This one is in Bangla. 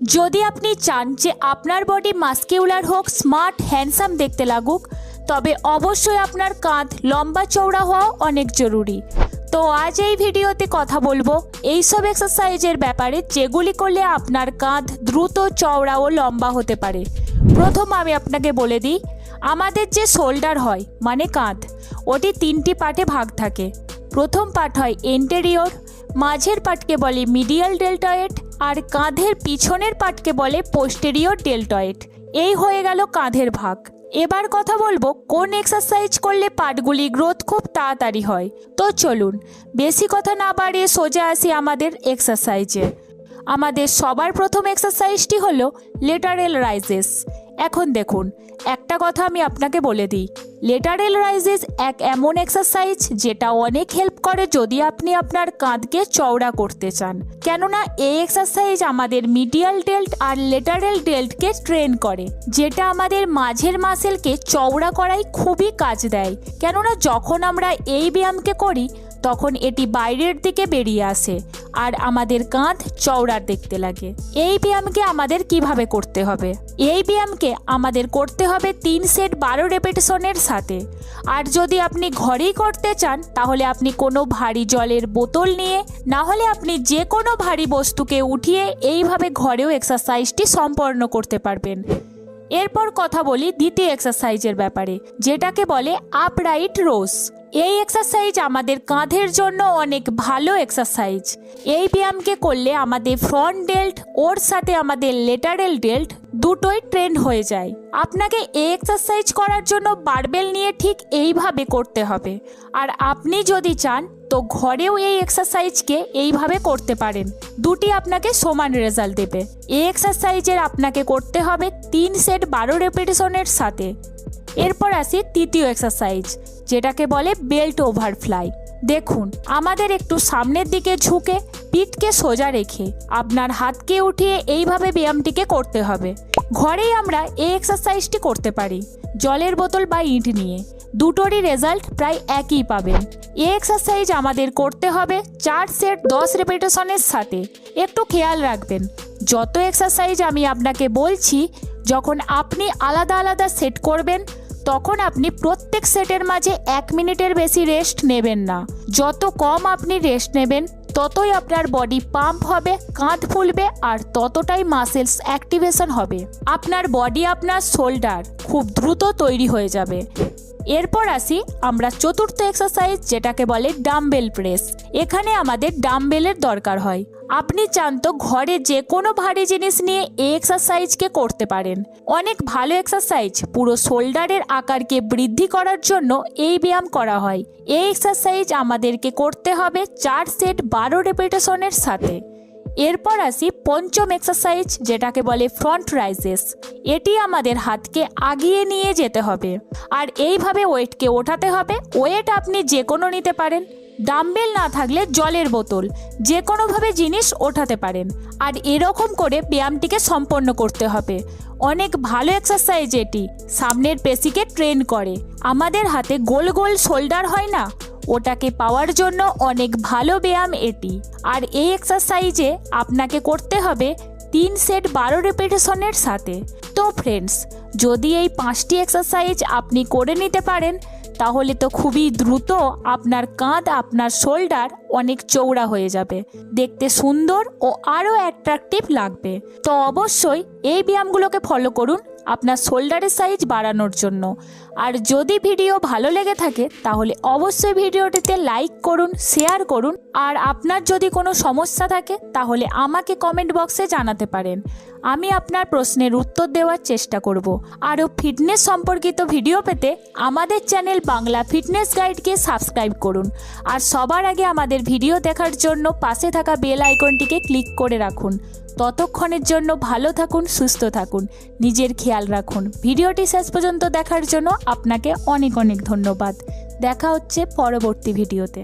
যদি আপনি চান যে আপনার বডি মাস্কিউলার হোক, স্মার্ট, হ্যান্ডসাম দেখতে লাগুক, তবে অবশ্যই আপনার কাঁধ লম্বা চওড়া হওয়া অনেক জরুরি। তো আজ এই ভিডিওতে কথা বলব এইসব এক্সারসাইজের ব্যাপারে যেগুলি করলে আপনার কাঁধ দ্রুত, চওড়া ও লম্বা হতে পারে। প্রথম আমি আপনাকে বলে দিই, আমাদের যে শোল্ডার হয় মানে কাঁধ, ওটি তিনটি পার্টে ভাগ থাকে। প্রথম পার্ট হয় এন্টেরিয়র মাঝের পার্টকে বলে মিডিয়াল ডেল্টয়েড আর কাঁধের পিছনের পাটকে বলে পোস্টেরিয়র ডেল্টয়েড এই হয়ে গেল কাঁধের ভাগ। এবার কথা বলব কোন এক্সারসাইজ করলে পাটগুলি গ্রোথ খুব তাড়াতাড়ি হয়। তো চলুন, বেশি কথা না বাড়িয়ে সোজা আসি আমাদের এক্সারসাইজে আমাদের সবার প্রথম এক্সারসাইজটি হলো লেটারেল রাইজেস এখন দেখুন, একটা কথা আমি আপনাকে বলে দিই। লেটারেল রাইজেস এক এমন এক্সারসাইজ যেটা অনেক হেল্প করে যদি আপনি আপনার কাঁধকে চওড়া করতে চান। কেননা এই এক্সারসাইজ আমাদের মিডিয়াল ডেল্ট আর লেটারেল ডেল্টকে ট্রেন করে, যেটা আমাদের মাঝের মাসেলকে চওড়া করাই খুবই কাজ দেয়। কেননা যখন আমরা এই ব্যায়ামকে করি তখন এটি বাইরের দিকে বেরিয়ে আসে আর আমাদের কাঁধ চওড়ার দেখতে লাগে। এই ব্যায়ামকে আমাদের কীভাবে করতে হবে? এই ব্যায়ামকে আমাদের করতে হবে তিন সেট বারো রেপিটেশনের সাথে। আর যদি আপনি ঘরেই করতে চান, তাহলে আপনি কোনো ভারী জলের বোতল নিয়ে, না হলে আপনি যে কোনো ভারী বস্তুকে উঠিয়ে এইভাবে ঘরেও এক্সারসাইজটি সম্পন্ন করতে পারবেন। এরপর কথা বলি দ্বিতীয় এক্সারসাইজের ব্যাপারে, যেটাকে বলে আপরাইট রোজ এই এক্সারসাইজ আমাদের কাঁধের জন্য অনেক ভালো এক্সারসাইজ এই ব্যায়ামকে করলে আমাদের ফ্রন্ট ডেল্ট ওর সাথে আমাদের লেটারেল ডেল্ট দুটোই ট্রেন্ড হয়ে যায়। আপনাকে এই এক্সারসাইজ করার জন্য বারবেল নিয়ে ঠিক এইভাবে করতে হবে। আর আপনি যদি চান, তো ঘরেও এই এক্সারসাইজকে এইভাবে করতে পারেন। দুটি আপনাকে সমান রেজাল্ট দেবে। এই এক্সারসাইজের আপনাকে করতে হবে তিন সেট বারো রেপিটেশনের সাথে। এরপর আসি তৃতীয় এক্সারসাইজ যেটাকে বলে বেল্ট ওভারফ্লাই। দেখুন, আমাদের একটু সামনের দিকে ঝুঁকে পিঠকে সোজা রেখে আপনার হাতকে উঠিয়ে এইভাবে ব্যায়ামটিকে করতে হবে। ঘরেই আমরা এই এক্সারসাইজটি করতে পারি। জলের বোতল বা ইট নিয়ে। দুটোরই রেজাল্ট প্রায় একই পাবেন। এই এক্সারসাইজ আমাদের করতে হবে চার সেট দশ রেপিটেশনের সাথে। একটু খেয়াল রাখবেন, যত এক্সারসাইজ আমি আপনাকে বলছি, যখন আপনি আলাদা আলাদা সেট করবেন তখন আপনি প্রত্যেক সেটের মাঝে এক মিনিটের বেশি রেস্ট নেবেন না। যত কম আপনি রেস্ট নেবেন, ততই আপনার বডি পাম্প হবে, কাঁধ ফুলবে আর ততটাই মাসেলস অ্যাক্টিভেশন হবে। আপনার বডি আপনার শোল্ডার খুব দ্রুত তৈরি হয়ে যাবে। এরপর আসি আমরা চতুর্থ এক্সারসাইজ যেটাকে বলে ডাম্বেল প্রেস এখানে আমাদের ডাম্বেলের দরকার হয়। আপনি চান তো ঘরে যে কোনো ভারী জিনিস নিয়ে এই এক্সারসাইজকে করতে পারেন। অনেক ভালো এক্সারসাইজ পুরো শোল্ডারের আকারকে বৃদ্ধি করার জন্য এই ব্যায়াম করা হয়। এই এক্সারসাইজ আমাদেরকে করতে হবে চার সেট বারো রেপিটেশনের সাথে। এরপর আসি পঞ্চম এক্সারসাইজ যেটাকে বলে ফ্রন্ট রাইজেস এটি আমাদের হাতকে আগিয়ে নিয়ে যেতে হবে। আর এইভাবে ওয়েটকে ওঠাতে হবে। ওয়েট আপনি যে কোনো নিতে পারেন। ডাম্বেল না থাকলে জলের বোতল। যে কোনোভাবে জিনিস ওঠাতে পারেন। আর এরকম করে ব্যায়ামটিকে সম্পন্ন করতে হবে। অনেক ভালো এক্সারসাইজ এটি। সামনের পেশিকে ট্রেন করে। আমাদের হাতে গোল গোল শোল্ডার হয় না? ওটাকে পাওয়ার জন্য অনেক ভালো ব্যায়াম এটি। আর এই এক্সারসাইজে আপনাকে করতে হবে তিন সেট বারো রেপিটেশনের সাথে। তো ফ্রেন্ডস যদি এই পাঁচটি এক্সারসাইজ আপনি করে নিতে পারেন, তাহলে তো খুবই দ্রুত আপনার কাঁধ, আপনার শোল্ডার অনেক চৌড়া হয়ে যাবে। দেখতে সুন্দর ও আরও অ্যাট্রাকটিভ লাগবে। তো অবশ্যই এই ব্যায়ামগুলোকে ফলো করুন আপনার শোল্ডারের সাইজ বাড়ানোর জন্য। আর যদি ভিডিও ভালো লেগে থাকে, তাহলে অবশ্যই ভিডিওটিতে লাইক করুন শেয়ার করুন। আর আপনার যদি কোনো সমস্যা থাকে, তাহলে আমাকে কমেন্ট বক্সে জানাতে পারেন। আমি আপনার প্রশ্নের উত্তর দেওয়ার চেষ্টা করব। আরও ফিটনেস সম্পর্কিত ভিডিও পেতে আমাদের চ্যানেল বাংলা ফিটনেস গাইডকে সাবস্ক্রাইব করুন। আর সবার আগে আমাদের ভিডিও দেখার জন্য পাশে থাকা বেল আইকনটিকে ক্লিক করে রাখুন। ততক্ষণের জন্য ভালো থাকুন, সুস্থ থাকুন। নিজের খেয়াল রাখুন। ভিডিওটি শেষ পর্যন্ত দেখার জন্য আপনাকে অনেক অনেক ধন্যবাদ। দেখা হচ্ছে পরবর্তী ভিডিওতে।